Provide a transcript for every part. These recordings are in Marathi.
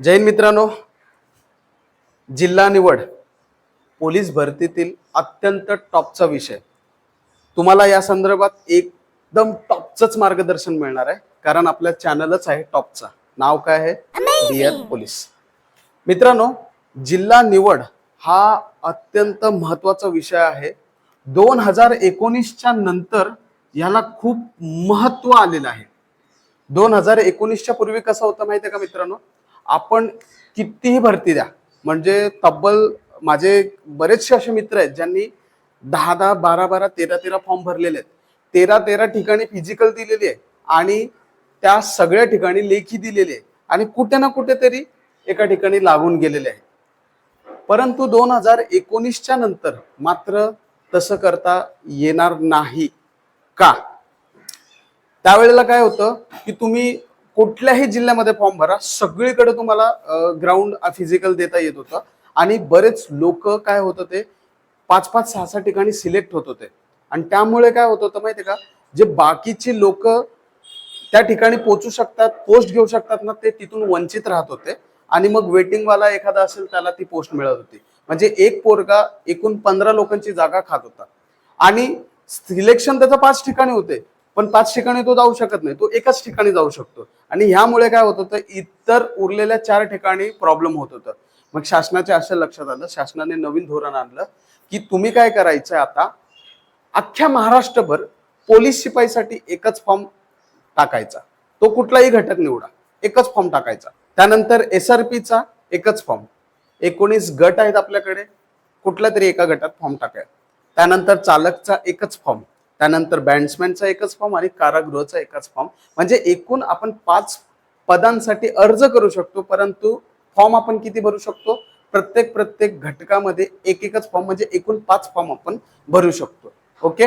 जैन मित्रांनो जिल्हा निवड पोलीस भरतीतील अत्यंत टॉपचा विषय. तुम्हाला या संदर्भात एकदम टॉपचंच मार्गदर्शन मिळणार आहे कारण आपल्या चॅनलच आहे टॉपचा. नाव काय आहे? Dear police. मित्रांनो जिल्हा निवड हा अत्यंत महत्त्वाचा विषय आहे. दोन हजार एकोणीसच्या नंतर याला खूप महत्त्व आलेलं आहे. दोन हजार एकोणीसच्या पूर्वी कसं होतं माहितीये का मित्रांनो? आपण कितीही भरती द्या. म्हणजे तब्बल माझे बरेचसे असे मित्र आहेत ज्यांनी दहा दहा बारा बारा तेरा तेरा फॉर्म भरलेले आहेत. तेरा तेरा ठिकाणी फिजिकल दिलेली आहे आणि त्या सगळ्या ठिकाणी लेखी दिलेली आहे आणि कुठे ना कुठेतरी एका ठिकाणी लागून गेलेले आहे. परंतु दोन हजार एकोणीसच्या नंतर मात्र तसं करता येणार नाही. का? त्यावेळेला काय होतं की तुम्ही कुठल्याही जिल्ह्यामध्ये फॉर्म भरा. सगळीकडे तुम्हाला ग्राउंड फिजिकल देता येत होतं. आणि बरेच लोक काय होत ते पाच पाच सहा सहा ठिकाणी सिलेक्ट होत होते. आणि त्यामुळे काय होत होतं माहितीये का? जे बाकीची लोक त्या ठिकाणी पोचू शकतात पोस्ट घेऊ शकतात ना ते तिथून वंचित राहत होते. आणि मग वेटिंगवाला एखादा असेल त्याला ती पोस्ट मिळत होती. म्हणजे एक पोरगा एकूण पंधरा लोकांची जागा खात होता. आणि सिलेक्शन त्याचं पाच ठिकाणी होते. पण पाच ठिकाणी तो जाऊ शकत नाही. तो एकाच ठिकाणी जाऊ शकतो. आणि ह्यामुळे काय होत होतं इतर उरलेल्या चार ठिकाणी प्रॉब्लेम होत होतं. मग शासनाच्या असं लक्षात आलं शासनाने नवीन धोरण आणलं की तुम्ही काय करायचं आता? अख्ख्या महाराष्ट्रभर पोलीस शिपाईसाठी एकच फॉर्म टाकायचा. तो कुठलाही घटक निवडा एकच फॉर्म टाकायचा. त्यानंतर एस आर पीचा एकच फॉर्म एकोणीस गट आहेत आपल्याकडे. कुठल्या तरी एका गटात फॉर्म टाकायचा. त्यानंतर चालकचा एकच फॉर्म त्यानंतर बँड्समॅनचा एकच फॉर्म आणि कारागृहाचा एकच फॉर्म. म्हणजे एकूण आपण पाच पदांसाठी अर्ज करू शकतो परंतु फॉर्म आपण किती भरू शकतो? प्रत्येक प्रत्येक घटकामध्ये एक एकच फॉर्म म्हणजे एकूण पाच फॉर्म आपण भरू शकतो. ओके?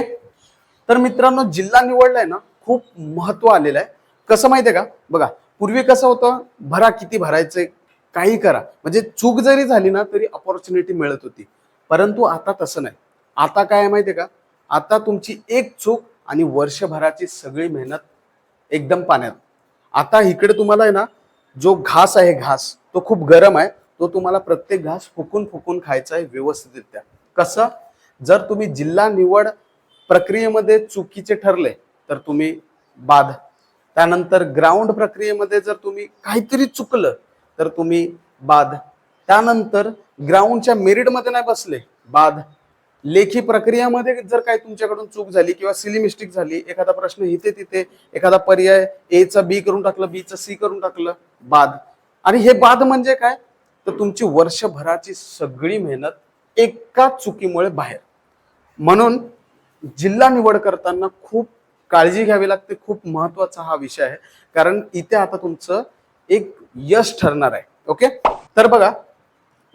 तर मित्रांनो जिल्हा निवडलाय ना खूप महत्त्व आलेलं आहे. कसं माहितीये का? बघा पूर्वी कसं होतं? भरा किती भरायचंय काही करा. म्हणजे चूक जरी झाली ना तरी अपॉर्च्युनिटी मिळत होती. परंतु आता तसं नाही. आता काय आहे माहितीये का? आता तुमची एक चूक आणि वर्षभराची सगळी मेहनत एकदम पाण्यात. आता इकडे तुम्हाला आहे ना जो घास आहे घास तो खूप गरम आहे तो तुम्हाला प्रत्येक घास फुकून फुकून खायचा आहे व्यवस्थितरित्या. कसं? जर तुम्ही जिल्हा निवड प्रक्रियेमध्ये चुकीचे ठरले तर तुम्ही बाद त्यानंतर ग्राउंड प्रक्रियेमध्ये जर तुम्ही काहीतरी चुकलं तर तुम्ही बाद त्यानंतर ग्राउंडच्या मेरिटमध्ये नाही बसले बाद लेखी प्रक्रियामध्ये जर काही तुमच्याकडून चूक झाली किंवा सिली मिस्टेक झाली एखादा प्रश्न इथे तिथे एखादा पर्याय ए चा बी करून टाकलं बी चं सी करून टाकलं बाद. आणि हे बाद म्हणजे काय? तर तुमची वर्षभराची सगळी मेहनत एका चुकीमुळे बाहेर. म्हणून जिल्हा निवड करताना खूप काळजी घ्यावी लागते खूप महत्त्वाचा हा विषय आहे. कारण इथे आता तुमचं एक यश ठरणार आहे. ओके तर बघा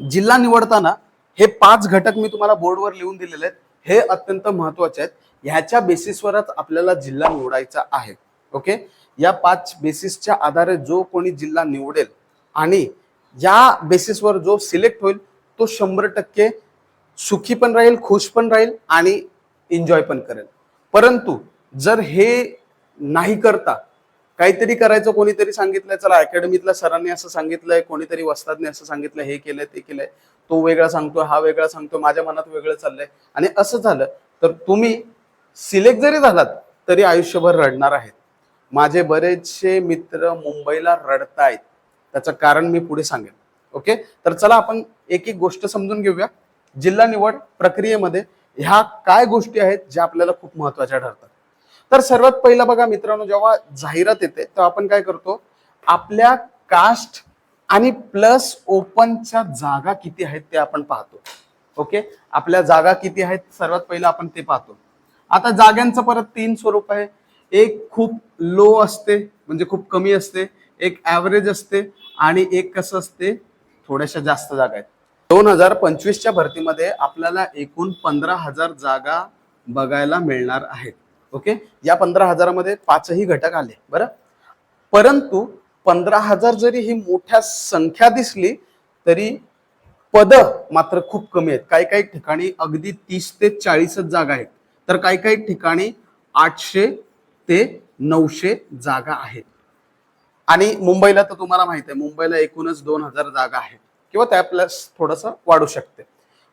जिल्हा निवडताना हे पाच घटक मी तुम्हाला बोर्डवर लिहून दिलेले आहेत. हे अत्यंत महत्त्वाचे आहेत. ह्याच्या बेसिसवरच आपल्याला जिल्हा निवडायचा आहे. ओके? या पाच बेसिसच्या आधारे जो कोणी जिल्हा निवडेल आणि या बेसिसवर जो सिलेक्ट होईल तो शंभर टक्के सुखी पण राहील खुश पण राहील आणि एन्जॉय पण करेल. परंतु जर हे नाही करता काहीतरी करायचं कोणीतरी सांगितलंय चला अकॅडमीतल्या सरांनी असं सांगितलंय कोणीतरी वस्तादने असं सांगितलं हे केलंय ते केलंय. तो वेगळा सांगतोय हा वेगळा सांगतोय माझ्या मनात वेगळं चाललंय. आणि असं झालं तर तुम्ही सिलेक्ट जरी झालात तरी आयुष्यभर रडणार आहेत. माझे बरेचसे मित्र मुंबईला रडतायत. त्याचं कारण मी पुढे सांगेन. ओके? तर चला आपण एक एक गोष्ट समजून घेऊया. जिल्हा निवड प्रक्रियेमध्ये ह्या काय गोष्टी आहेत ज्या आपल्याला खूप महत्त्वाच्या ठरतात? तर सर्वात पहिला बघा मित्रांनो जेव्हा जाहिरात येते तेव्हा आपण काय करतो? आपल्या कास्ट आणि प्लस ओपनच्या जागा किती आहेत ते आपण पाहतो. ओके आपल्या जागा किती आहेत सर्वात पहिलं आपण ते पाहतो. आता जागांचं परत तीन स्वरूप आहे. एक खूप लो असते म्हणजे खूप कमी असते एक ॲव्हरेज असते आणि एक कसं असते थोड्याशा जास्त जागा आहेत. दोन हजार पंचवीसच्या भरतीमध्ये आपल्याला एकूण पंधरा हजार जागा बघायला मिळणार आहेत. ओके? या पंधरा हजारामध्ये पाचही घटक आले बरं? परंतु पंधरा हजार जरी ही मोठ्या संख्या दिसली तरी पद मात्र खूप कमी आहेत. काही काही ठिकाणी अगदी तीस ते चाळीसच जागा आहेत. तर काही काही ठिकाणी आठशे ते नऊशे जागा आहेत. आणि मुंबईला तर तुम्हाला माहिती आहे मुंबईला एकूणच दोन हजार जागा आहेत. किंवा त्या प्लस थोडस वाढू शकते.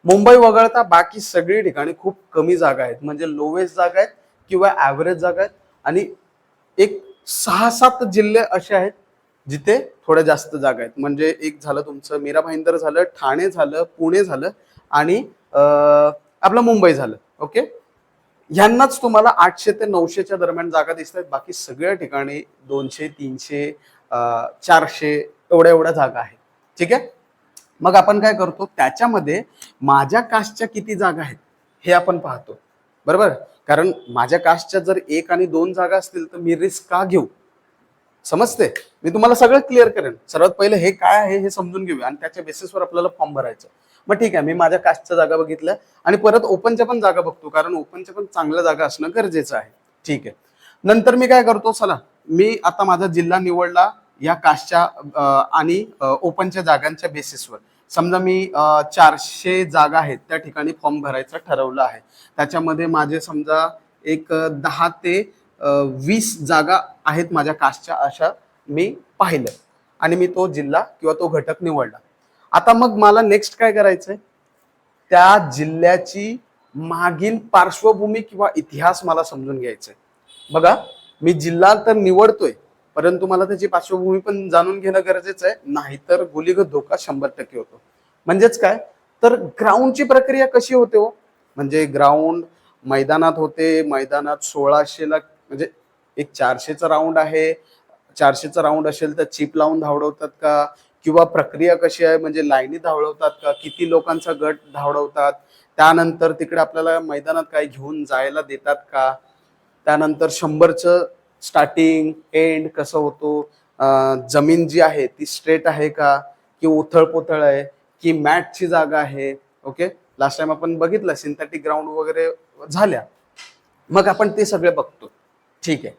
मुंबई वगळता बाकी सगळी ठिकाणी खूप कमी जागा आहेत. म्हणजे लोवेस्ट जागा आहेत किंवा ॲव्हरेज जागा आहेत. आणि एक सहा सात जिल्हे असे आहेत जिथे थोड्या जास्त जागा आहेत. म्हणजे एक झालं तुमचं मीरा भाईंदर झालं ठाणे झालं पुणे झालं आणि आपलं मुंबई झालं. ओके? ह्यांनाच तुम्हाला आठशे ते नऊशेच्या दरम्यान जागा दिसत आहेत. बाकी सगळ्या ठिकाणी दोनशे तीनशे चारशे एवढ्या एवढ्या जागा आहेत. ठीक आहे? मग आपण काय करतो? त्याच्यामध्ये माझ्या कास्टच्या किती जागा आहेत हे आपण पाहतो. बरोबर? कारण माझ्या कास्टच्या जर एक आणि दोन जागा असतील तर मी रिस्क का घेऊ? समजते? मी तुम्हाला सगळं क्लिअर करेन. सर्वात पहिले हे काय आहे हे समजून घेऊया आणि त्याच्या बेसिसवर आपल्याला फॉर्म भरायचं. मग ठीक आहे मी माझ्या कास्टच्या जागा बघितल्या आणि परत ओपनच्या पण जागा बघतो कारण ओपनच्या पण चांगल्या जागा असणं गरजेचं आहे. ठीक आहे. नंतर मी काय करतो? चला मी आता माझा जिल्हा निवडला या कास्टच्या आणि ओपनच्या जागांच्या बेसिसवर समजा मी चारशे जागा आहेत त्या ठिकाणी फॉर्म भरायचं ठरवलं आहे. त्याच्यामध्ये माझे समजा एक दहा ते वीस जागा आहेत माझ्या कास्टच्या अशा मी पाहिलं आणि मी तो जिल्हा किंवा तो घटक निवडला. आता मग मला नेक्स्ट काय करायचंय? त्या जिल्ह्याची मागील पार्श्वभूमी किंवा इतिहास मला समजून घ्यायचंय. बघा मी जिल्हा तर निवडतोय परंतु मला त्याची पार्श्वभूमी पण जाणून घेणं गरजेचं आहे. नाहीतर गोलीगत धोका शंभर टक्के होतो. म्हणजेच काय? तर ग्राउंडची प्रक्रिया कशी होते हो? म्हणजे ग्राउंड मैदानात होते मैदानात सोळाशेला म्हणजे एक चारशेचा राऊंड आहे. चारशेचा राऊंड असेल तर चिप लावून धावडवतात का? किंवा प्रक्रिया कशी आहे? म्हणजे लाईनी धावडवतात का? किती लोकांचा गट धावडवतात? त्यानंतर तिकडे आपल्याला मैदानात काय घेऊन जायला देतात का? त्यानंतर शंभरचं स्टार्टिंग एंड कसं होतो? जमीन जी आहे ती स्ट्रेट आहे का? की उथळ पुथळ आहे? की मॅटची जागा आहे? ओके? लास्ट टाइम आपण बघितलं सिंथेटिक ग्राउंड वगैरे झाल्या. मग आपण ते सगळे बघतो. ठीक आहे.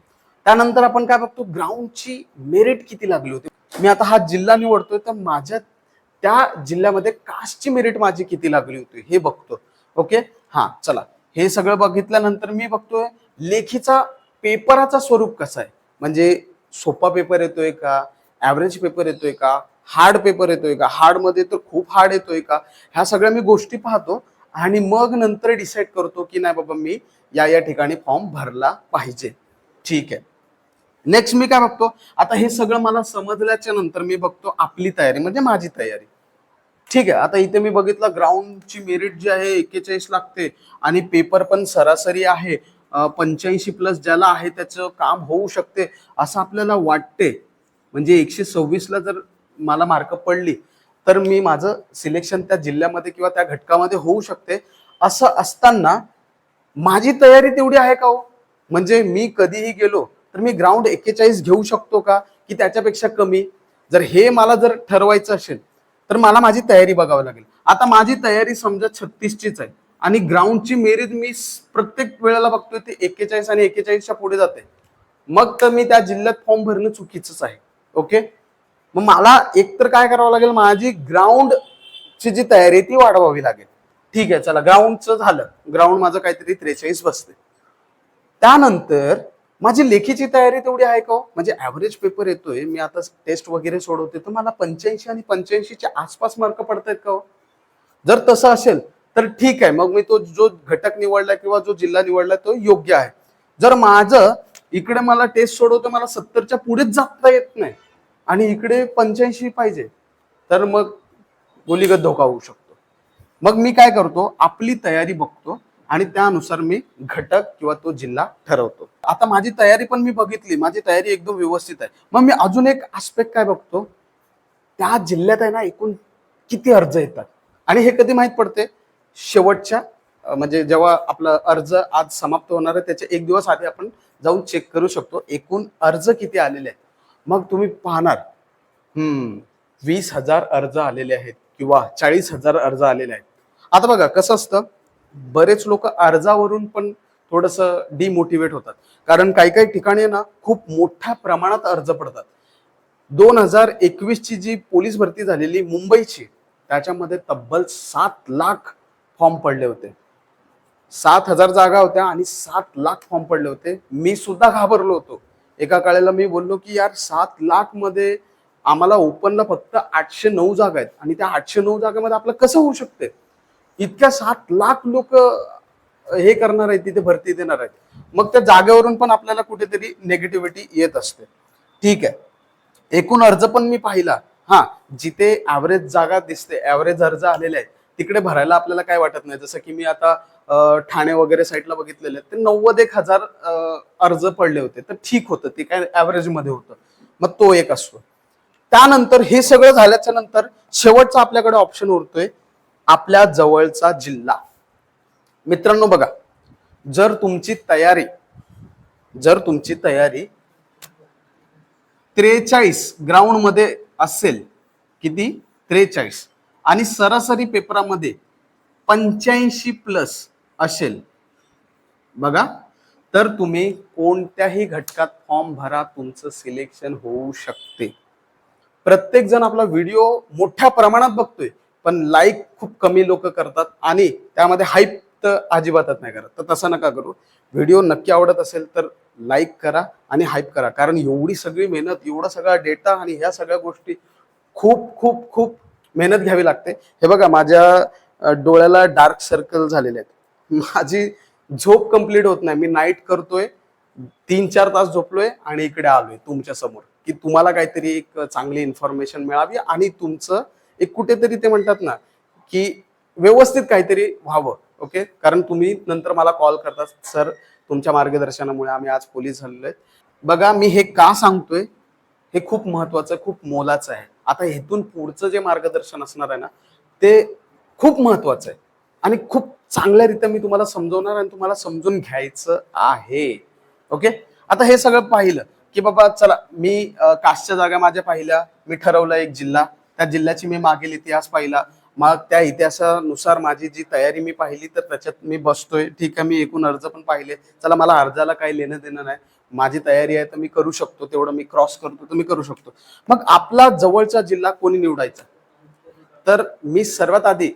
त्यानंतर आपण काय बघतो? ग्राउंडची मेरिट किती लागली होती? मी आता हा जिल्हा निवडतोय तर माझ्या त्या जिल्ह्यामध्ये कास्टची मेरिट माझी किती लागली होती? हे बघतो. ओके? हा चला. हे सगळं बघितल्यानंतर मी बघतोय लेखीचा पेपराचा स्वरूप कसं आहे? म्हणजे सोपा पेपर येतोय का? ॲव्हरेज पेपर येतोय का? हार्ड पेपर येतोय का? हार्डमध्ये तर खूप हार्ड येतोय का? ह्या सगळ्या मी गोष्टी पाहतो आणि मग नंतर डिसाईड करतो की नाही बाबा मी या या ठिकाणी फॉर्म भरला पाहिजे. ठीक आहे. नेक्स्ट मी काय बघतो? आता हे सगळं मला समजल्याच्या नंतर मी बघतो आपली तयारी म्हणजे माझी तयारी. ठीक आहे. आता इथे मी बघितलं ग्राउंडची मेरिट जी आहे एक्केचाळीस लागते आणि पेपर पण सरासरी आहे. पंच्याऐंशी प्लस ज्याला आहे त्याचं काम होऊ शकते असं आपल्याला वाटते. म्हणजे एकशे सव्वीसला जर मला मार्क पडली तर मी माझं सिलेक्शन त्या जिल्ह्यामध्ये किंवा त्या घटकामध्ये होऊ शकते. असं असताना माझी तयारी तेवढी आहे का हो? म्हणजे मी कधीही गेलो तर मी ग्राउंड एक्केचाळीस घेऊ शकतो का? की त्याच्यापेक्षा कमी? जर हे मला जर ठरवायचं असेल तर मला माझी तयारी बघावी लागेल. आता माझी तयारी समजा छत्तीसचीच आहे. आणि ग्राउंडची मेरीज मी प्रत्येक वेळेला बघतोय ते एक्केचाळीस आणि एक्केचाळीसच्या पुढे जाते. मग तर मी त्या जिल्ह्यात फॉर्म भरणं चुकीचंच आहे ओके मग मला एकतर काय करावं लागेल माझी ग्राउंडची जी तयारी आहे ती वाढवावी लागेल. ठीक आहे चला ग्राउंडचं झालं. ग्राउंड माझं काहीतरी त्रेचाळीस बसते त्यानंतर माझी लेखीची तयारी तेवढी आहे का हो? म्हणजे ऍव्हरेज पेपर येतोय मी आता टेस्ट वगैरे सोडवते तर मला पंच्याऐंशी आणि पंच्याऐंशीच्या आसपास मार्क पडतायत का हो? जर तसं असेल तर ठीक आहे मग मी तो जो घटक निवडला किंवा जो जिल्हा निवडला तो योग्य आहे. जर माझं इकडे मला टेस्ट सोडवतो मला सत्तरच्या पुढेच जाता येत नाही आणि इकडे पंच्याऐंशी पाहिजे तर मग गोलीगत धोका होऊ शकतो. मग मी काय करतो आपली तयारी बघतो आणि त्यानुसार मी घटक किंवा तो जिल्हा ठरवतो. आता माझी तयारी पण मी बघितली माझी तयारी एकदम व्यवस्थित आहे. मग मी अजून एक आस्पेक्ट काय बघतो त्या जिल्ह्यात आहे ना एकूण किती अर्ज येतात? आणि हे कधी माहीत पडते? शेवटच्या म्हणजे जेव्हा आपला अर्ज आज समाप्त होणार आहे त्याच्या एक दिवस आधी आपण जाऊन चेक करू शकतो. एकूण अर्ज किती आलेले आहेत? मग तुम्ही पाहणार. हम्म वीस हजार अर्ज आलेले आहेत किंवा चाळीस हजार अर्ज आलेले आहेत. आता बघा कसं असतं? बरेच लोक अर्जावरून पण थोडस डिमोटिवेट होतात. कारण काही काही ठिकाणी ना खूप मोठ्या प्रमाणात अर्ज पडतात. दोन हजार एकवीस ची जी पोलीस भरती झालेली मुंबईची त्याच्यामध्ये तब्बल सात लाख फॉर्म पडले होते. सात हजार जागा होत्या आणि सात लाख फॉर्म पडले होते. मी सुद्धा घाबरलो होतो. एका काळेला मी बोललो की यार सात लाखमध्ये आम्हाला ओपनला फक्त आठशे नऊ जागा आहेत आणि त्या आठशे नऊ जागेमध्ये आपलं कसं होऊ शकते? इतक्या सात लाख लोक हे करणार आहेत तिथे भरती देणार आहेत. मग त्या जागेवरून पण आपल्याला कुठेतरी नेगेटिव्हिटी येत असते. ठीक आहे. एकूण अर्ज पण मी पाहिला. हा जिथे ऍव्हरेज जागा दिसते ऍव्हरेज अर्ज आलेले आहेत तिकडे भरायला आपल्याला काय वाटत नाही? जसं की मी आता ठाणे वगैरे साईडला बघितलेले ते नव्वद एक हजार अर्ज पडले होते. तर ठीक होतं ते काय ऍव्हरेजमध्ये होतं. मग तो एक असतो. त्यानंतर हे सगळं झाल्याच्यानंतर शेवटचा आपल्याकडे ऑप्शन उरतोय आपल्या जवळचा जिल्हा. मित्रांनो बघा जर तुमची तयारी जर तुमची तयारी त्रेचाळीस ग्राउंडमध्ये असेल किती? त्रेचाळीस. आणि सरासरी पेपरामध्ये पंच्याऐंशी प्लस असेल. बघा तर तुम्ही कोणत्याही घटकात फॉर्म भरा तुमचं सिलेक्शन होऊ शकते. प्रत्येक जण आपला व्हिडिओ मोठ्या प्रमाणात बघतोय पण लाईक खूप कमी लोक करतात आणि त्यामध्ये हाईप तर अजिबातच नाही करत. तर तसं नका करू. व्हिडिओ नक्की आवडत असेल तर लाईक करा आणि हाईप करा. कारण एवढी सगळी मेहनत एवढा सगळा डेटा आणि ह्या सगळ्या गोष्टी खूप खूप खूप मेहनत घ्यावी लागते. हे बघा माझ्या डोळ्याला डार्क सर्कल झालेले आहेत. माझी झोप कंप्लीट होत नाही. मी नाईट करतोय तीन चार तास झोपलोय आणि इकडे आलोय तुमच्यासमोर. की तुम्हाला काहीतरी एक चांगली इन्फॉर्मेशन मिळावी आणि तुमचं एक कुठेतरी ते म्हणतात ना की व्यवस्थित काहीतरी व्हावं. ओके कारण तुम्ही नंतर मला कॉल करतात सर तुमच्या मार्गदर्शनामुळे आम्ही आज पोलीस झालेलो आहेत. बघा मी हे का सांगतोय? हे खूप महत्वाचं खूप मोलाचं आहे. आता हेतून पुढचं जे मार्गदर्शन असणार आहे ना ते खूप महत्वाचं आहे. आणि खूप चांगल्यारीत्या मी तुम्हाला समजवणार आणि तुम्हाला समजून घ्यायचं आहे. ओके? आता हे सगळं पाहिलं की बाबा चला मी कास्टच्या जागा माझ्या पाहिल्या मी ठरवलं एक जिल्हा. त्या जिल्ह्याची मी मागील इतिहास पाहिला. मग त्या इतिहासानुसार माझी जी तयारी मी पाहिली तर त्याच्यात मी बसतोय. ठीक आहे मी एकूण अर्ज पण पाहिले. चला मला अर्जाला काही लेणं देणं नाही. माझी तयारी आहे तर मी करू शकतो तेवढं मी क्रॉस करतो तर मी करू शकतो. मग आपला जवळचा जिल्हा कोणी निवडायचा? तर मी सर्वात आधी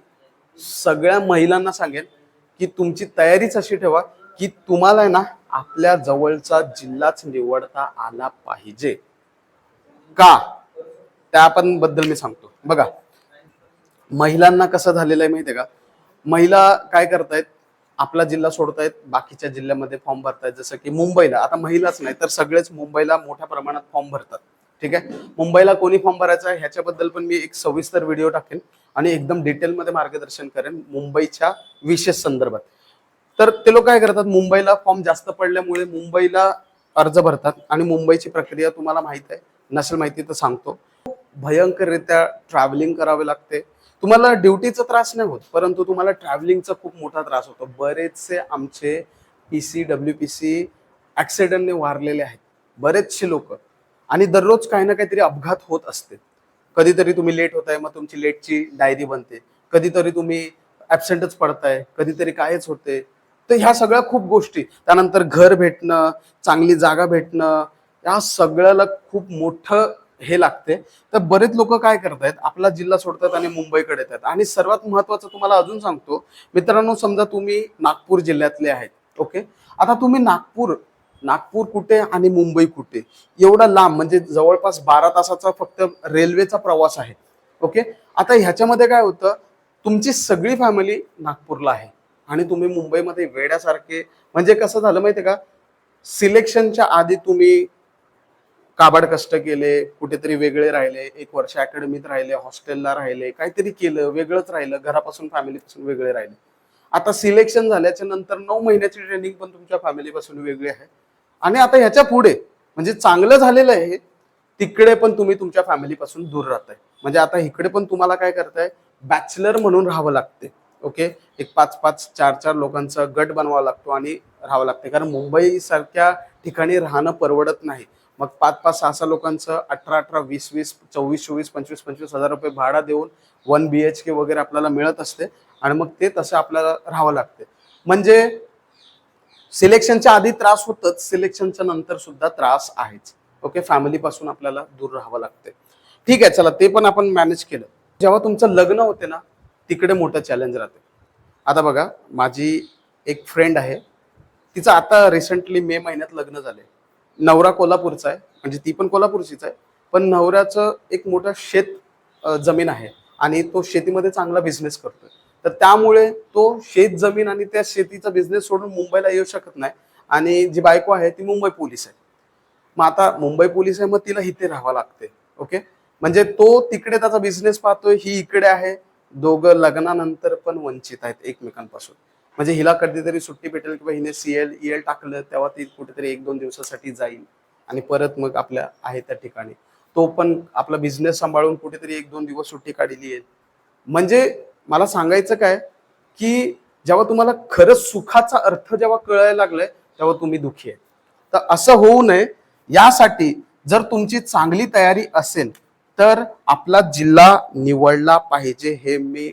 सगळ्या महिलांना सांगेन की तुमची तयारीच अशी ठेवा की तुम्हाला आहे ना आपल्या जवळचा जिल्हाच निवडता आला पाहिजे. का? त्या पण बद्दल मी सांगतो. बघा महिलांना कसं झालेलं आहे माहितीये का? महिला काय करतायत? आपला जिल्हा सोडतायत बाकीच्या जिल्ह्यामध्ये फॉर्म भरतायत. जसं की मुंबईला आता महिलाच नाही तर सगळेच मुंबईला मोठ्या प्रमाणात फॉर्म भरतात. ठीक आहे? मुंबईला कोणी फॉर्म भरायचा आहे ह्याच्याबद्दल पण मी एक सविस्तर व्हिडिओ टाकेन आणि एकदम डिटेलमध्ये मार्गदर्शन करेन मुंबईच्या विशेष संदर्भात. तर ते लोक काय करतात मुंबईला फॉर्म जास्त पडल्यामुळे मुंबईला अर्ज भरतात आणि मुंबईची प्रक्रिया तुम्हाला माहीत आहे. नसेल माहिती तर सांगतो. भयंकररित्या ट्रॅव्हलिंग करावे लागते. तुम्हाला ड्युटीचा त्रास नाही होत परंतु तुम्हाला ट्रॅव्हलिंगचा खूप मोठा त्रास होतो. बरेचसे आमचे P C W P C ॲक्सिडेंटने वारलेले आहेत. बरेचसे लोक. आणि दररोज काही ना काहीतरी अपघात होत असते. कधीतरी तुम्ही लेट होताय मग तुमची लेटची डायरी बनते. कधीतरी तुम्ही ॲबसेंटच पडताय कधीतरी कायच होते. तर ह्या सगळ्या खूप गोष्टी. त्यानंतर घर भेटणं चांगली जागा भेटणं या सगळ्याला खूप मोठं हे लागते. तर बरेच लोक काय करतायत आपला जिल्हा सोडतात आणि मुंबईकडे येतात. आणि सर्वात महत्वाचं तुम्हाला अजून सांगतो मित्रांनो समजा तुम्ही नागपूर जिल्ह्यातले आहेत ओके? आता तुम्ही नागपूर नागपूर कुठे आणि मुंबई कुठे? एवढा लांब म्हणजे जवळपास बारा तासाचा फक्त रेल्वेचा प्रवास आहे ओके? आता ह्याच्यामध्ये काय होतं तुमची सगळी फॅमिली नागपूरला आहे. आणि तुम्ही मुंबईमध्ये वेड्यासारखे म्हणजे कसं झालं माहिती का? सिलेक्शनच्या आधी तुम्ही काबाड कष्ट केले कुठेतरी वेगळे राहिले एक वर्ष अकॅडमीत राहिले हॉस्टेलला राहिले काहीतरी केलं वेगळंच राहिलं घरापासून फॅमिलीपासून वेगळे राहिले. आता सिलेक्शन झाल्याच्यानंतर नऊ महिन्याची ट्रेनिंग पण तुमच्या फॅमिलीपासून वेगळी आहे. आणि आता ह्याच्या पुढे म्हणजे चांगलं झालेलं आहे तिकडे पण तुम्ही तुमच्या फॅमिलीपासून दूर राहताय. म्हणजे आता इकडे पण तुम्हाला काय करताय बॅचलर म्हणून राहावं लागते. ओके एक पाच पाच चार चार लोकांचा गट बनवावा लागतो आणि राहावं लागते. कारण मुंबई सारख्या ठिकाणी राहणं परवडत नाही. मग पाच पाच सहा सहा लोकांचं अठरा अठरा वीस वीस चोवीस चोवीस पंचवीस पंचवीस हजार रुपये भाडा देऊन वन बी एच के वगैरे आपल्याला मिळत असते. आणि मग ते तसं आपल्याला राहावं लागते. म्हणजे सिलेक्शनच्या आधी त्रास होतच सिलेक्शनच्या नंतर सुद्धा त्रास आहेच. ओके फॅमिली पासून आपल्याला दूर राहावं लागते. ठीक आहे चला ते पण आपण मॅनेज केलं. जेव्हा तुमचं लग्न होते ना तिकडे मोठं चॅलेंज राहते. आता बघा माझी एक फ्रेंड आहे तिचं आता रिसेंटली मे महिन्यात लग्न झाले नवरा कोल्हापूरचा आहे म्हणजे ती पण कोल्हापूरचीच आहे. पण नवऱ्याचं एक मोठं शेत जमीन आहे आणि तो शेतीमध्ये चांगला बिझनेस करतोय. तर त्यामुळे तो शेत जमीन आणि त्या शेतीचा बिझनेस सोडून मुंबईला येऊ शकत नाही आणि जी बायको आहे ती मुंबई पोलीस आहे. मग आता मुंबई पोलीस आहे मग तिला इथे राहावं लागते ओके? म्हणजे तो तिकडे त्याचा बिझनेस पाहतोय ही इकडे आहे. दोघं लग्नानंतर पण वंचित आहेत एकमेकांपासून. म्हणजे हिला कधीतरी सुट्टी भेटेल किंवा हिने सीएल ईएल टाकलं तेव्हा ती कुठेतरी एक दोन दिवसासाठी जाईल आणि परत मग आपल्या आहे त्या ठिकाणी. तो पण आपला बिझनेस सांभाळून कुठेतरी एक दोन दिवस सुट्टी काढली आहे. म्हणजे मला सांगायचं काय की जेव्हा तुम्हाला खरंच सुखाचा अर्थ जेव्हा कळायला लागलाय तेव्हा तुम्ही दुखी आहे. तर असं होऊ नये. यासाठी जर तुमची चांगली तयारी असेल तर आपला जिल्हा निवडला पाहिजे हे मी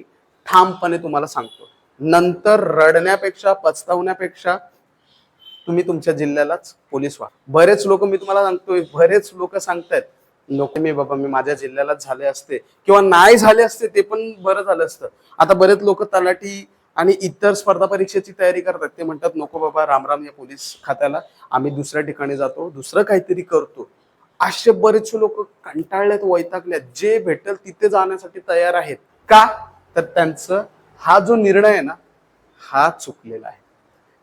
ठामपणे तुम्हाला सांगतो. नंतर रडण्यापेक्षा पचतावण्यापेक्षा तुम्ही तुमच्या जिल्ह्यालाच पोलीस व्हा. बरेच लोक मी तुम्हाला सांगतोय बरेच लोक सांगतायत लोक मी बाबा मी माझ्या जिल्ह्यालाच झाले असते. किंवा नाही झाले असते ते पण बरं झालं असतं. आता बरेच लोक तलाठी आणि इतर स्पर्धा परीक्षेची तयारी करतात. ते म्हणतात नको बाबा रामराम या पोलीस खात्याला. आम्ही दुसऱ्या ठिकाणी जातो दुसरं काहीतरी करतो. असे बरेचसे लोक कंटाळलेत वैतागल्यात जे भेटेल तिथे जाण्यासाठी तयार आहेत. का? तर त्यांचं हा जो निर्णय आहे ना हा चुकलेला आहे.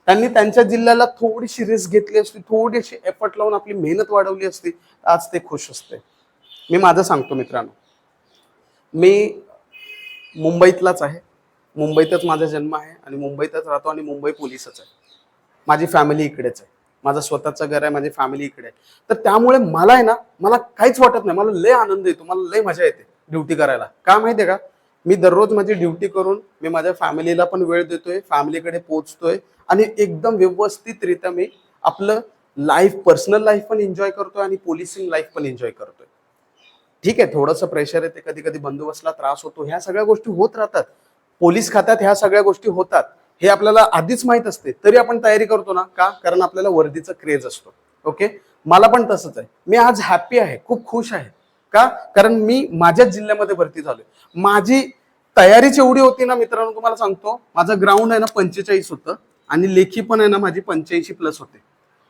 त्यांनी त्यांच्या जिल्ह्याला थोडीशी रिस्क घेतली असती थोडीशी एफर्ट लावून आपली मेहनत वाढवली असती आज ते खुश असते. मी माझं सांगतो मित्रांनो. मी मुंबईतलाच आहे. मुंबईतच माझा जन्म आहे आणि मुंबईतच राहतो आणि मुंबई पोलीसच आहे. माझी फॅमिली इकडेच आहे. माझं स्वतःचं घर आहे माझी फॅमिली इकडे आहे. तर त्यामुळे मला आहे ना मला काहीच वाटत नाही. मला लय आनंद येतो मला लय मजा येते ड्युटी करायला. का माहितीये का? मी दररोज माझी ड्युटी करून मी माझ्या फॅमिलीला पण वेळ देतोय फॅमिलीकडे पोचतोय आणि एकदम व्यवस्थितरित्या मी आपलं लाईफ पर्सनल लाईफ पण एन्जॉय करतोय आणि पोलिसिंग लाईफ पण एन्जॉय करतोय. ठीक आहे थोडंसं प्रेशर येते कधी कधी बंदोबस्तला त्रास होतो ह्या सगळ्या गोष्टी होत राहतात. पोलीस खात्यात ह्या सगळ्या गोष्टी होतात. हे आपल्याला आधीच माहीत असते तरी आपण तयारी करतो ना का? कारण आपल्याला वर्दीचा क्रेज असतो. ओके? मला पण तसंच आहे. मी आज हॅप्पी आहे खूप खुश आहे. का? कारण मी माझ्याच जिल्ह्यामध्ये भरती झालोय. माझी तयारीच एवढी होती ना मित्रांनो तुम्हाला सांगतो. माझं ग्राउंड आहे ना पंचेचाळीस होतं आणि लेखी पण आहे ना माझी पंच्याऐंशी प्लस होते.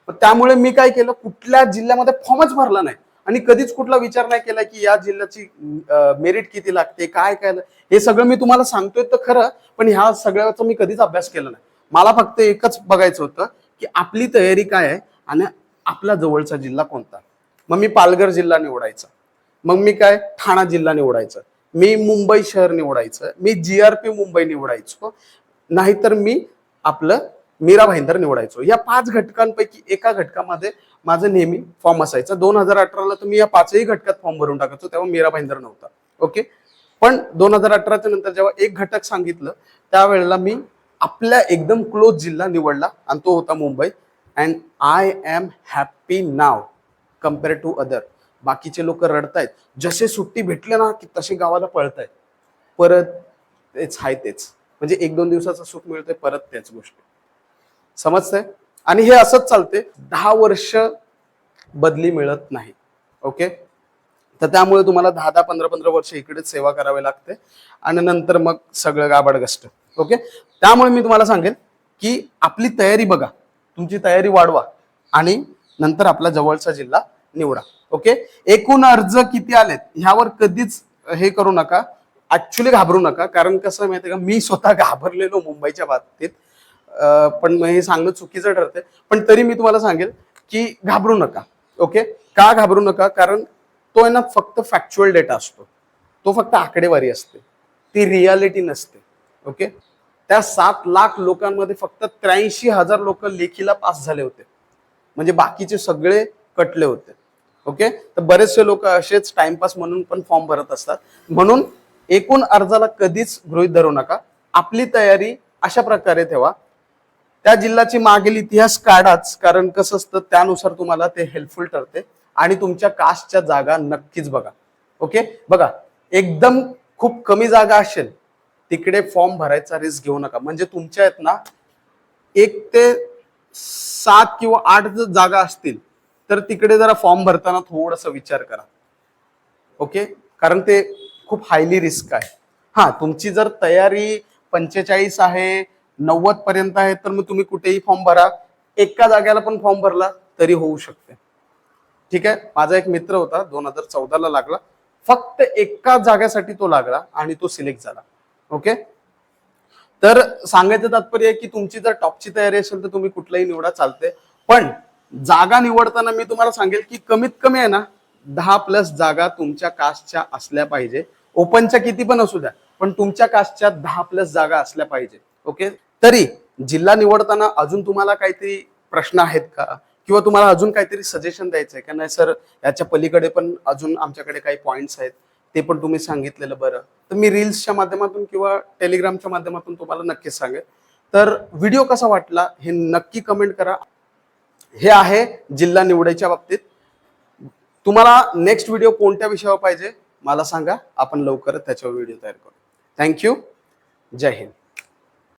पण त्यामुळे मी काय केलं कुठल्या जिल्ह्यामध्ये फॉर्मच भरला नाही. आणि कधीच कुठला विचार नाही केला की या जिल्ह्याची मेरिट किती लागते काय काय हे सगळं मी तुम्हाला सांगतोय तर खरं पण ह्या सगळ्याचा मी कधीच अभ्यास केला नाही. मला फक्त एकच बघायचं होतं की आपली तयारी काय आहे आणि आपला जवळचा जिल्हा कोणता? मग मी पालघर जिल्हा निवडायचा. मग मी काय? ठाणा जिल्हा निवडायचा. मी मुंबई शहर निवडायचं मी जी आर पी मुंबई निवडायचो नाहीतर मी आपलं मीरा भाईंदर निवडायचो. या पाच घटकांपैकी एका घटकामध्ये माझं नेहमी फॉर्म असायचा. दोन हजार अठराला तर मी या पाचही घटकात फॉर्म भरून टाकायचो तेव्हा मीरा भाईंदर नव्हता. ओके पण दोन हजार अठराच्या नंतर जेव्हा एक घटक सांगितलं त्यावेळेला मी आपल्या एकदम क्लोज जिल्हा निवडला आणि तो होता Mumbai. And I am happy now compare to other बाकीचे लोक रडतायत. जसे सुट्टी भेटले ना की तसे गावाला पळतायत. परत तेच हाय तेच. म्हणजे एक दोन दिवसाचं सुख मिळतंय परत त्याच गोष्टी. समजतंय? आणि हे असंच चालते दहा वर्ष बदली मिळत नाही. ओके? तर त्यामुळे तुम्हाला दहा दहा पंधरा पंधरा वर्ष इकडेच सेवा करावी लागते. आणि नंतर मग सगळं गाबडगस्ट ओके? त्यामुळे मी तुम्हाला सांगेन की आपली तयारी बघा. तुमची तयारी वाढवा. आणि नंतर आपला जवळचा जिल्हा निवडा. ओके एकूण अर्ज किती आलेत? ह्यावर कधीच हे करू नका. ऍक्च्युली घाबरू नका. कारण कसं आहे माहितीये का? मी स्वतः घाबरलेलो मुंबईच्या बाबतीत. पण हे सांगणं चुकीचं ठरते पण तरी मी तुम्हाला सांगेल की घाबरू नका. ओके का घाबरू नका? कारण तो आहे ना फक्त फॅक्च्युअल डेटा असतो. तो फक्त आकडेवारी असते. ती रियालिटी नसते. ओके त्या सात लाख लोकांमध्ये फक्त त्र्याऐंशी हजार लोक लेखीला पास झाले होते. म्हणजे बाकीचे सगळे कटले होते. ओके? तर बरेचसे लोक असेच टाइमपास म्हणून पण फॉर्म भरत असतात. म्हणून एकूण अर्जाला कधीच गृहीत धरू नका. आपली तयारी अशा प्रकारे ठेवा. त्या जिल्ह्याची मागील इतिहास काढाच कारण कसं असतं त्यानुसार तुम्हाला ते हेल्पफुल ठरते. आणि तुमच्या कास्टच्या जागा नक्कीच बघा. ओके? बघा एकदम खूप कमी जागा असेल तिकडे फॉर्म भरायचा रिस्क घेऊ नका. म्हणजे तुमच्या आहेत ना एक ते सात किंवा आठ जागा असतील तर तिकडे जरा फॉर्म भरताना थोडासा विचार करा. ओके? कारण ते खूप हायली रिस्क आहे. हा तुमची जर तयारी पंचेचाळीस आहे नव्वद पर्यंत आहे तर मग तुम्ही कुठेही फॉर्म भरा. एका जाग्याला पण फॉर्म भरला तरी होऊ शकते. ठीक आहे? माझा एक मित्र होता दोन हजार चौदाला लागला. फक्त एका जाग्यासाठी तो लागला आणि तो सिलेक्ट झाला. ओके? तर सांगायचं तात्पर्य आहे की तुमची जर टॉपची तयारी असेल तर तुम्ही कुठलाही निवडा चालते पण जागा निवडताना मी तुम्हाला सांगेल की कमीत कमी आहे ना दहा प्लस जागा तुमच्या कास्टच्या असल्या पाहिजे. ओपनच्या किती पण असू द्या पण तुमच्या कास्टच्या दहा प्लस जागा असल्या पाहिजे. ओके तरी जिल्हा निवडताना अजून तुम्हाला काहीतरी प्रश्न आहेत का? किंवा तुम्हाला अजून काहीतरी सजेशन द्यायचं आहे का? नाही सर याच्या पलीकडे पण अजून आमच्याकडे काही पॉईंट्स आहेत. ते पण तुम्ही सांगितलेलं बरं. तर मी रील्सच्या माध्यमातून किंवा टेलिग्रामच्या माध्यमातून तुम्हाला नक्कीच सांगेल. तर व्हिडिओ कसा वाटला हे नक्की कमेंट करा. हे आहे जिल्हा निवडायच्या बाबतीत. तुम्हाला नेक्स्ट व्हिडिओ कोणत्या विषयावर पाहिजे मला सांगा. आपण लवकरच त्याच्यावर व्हिडिओ तयार करू. थँक्यू जय हिंद.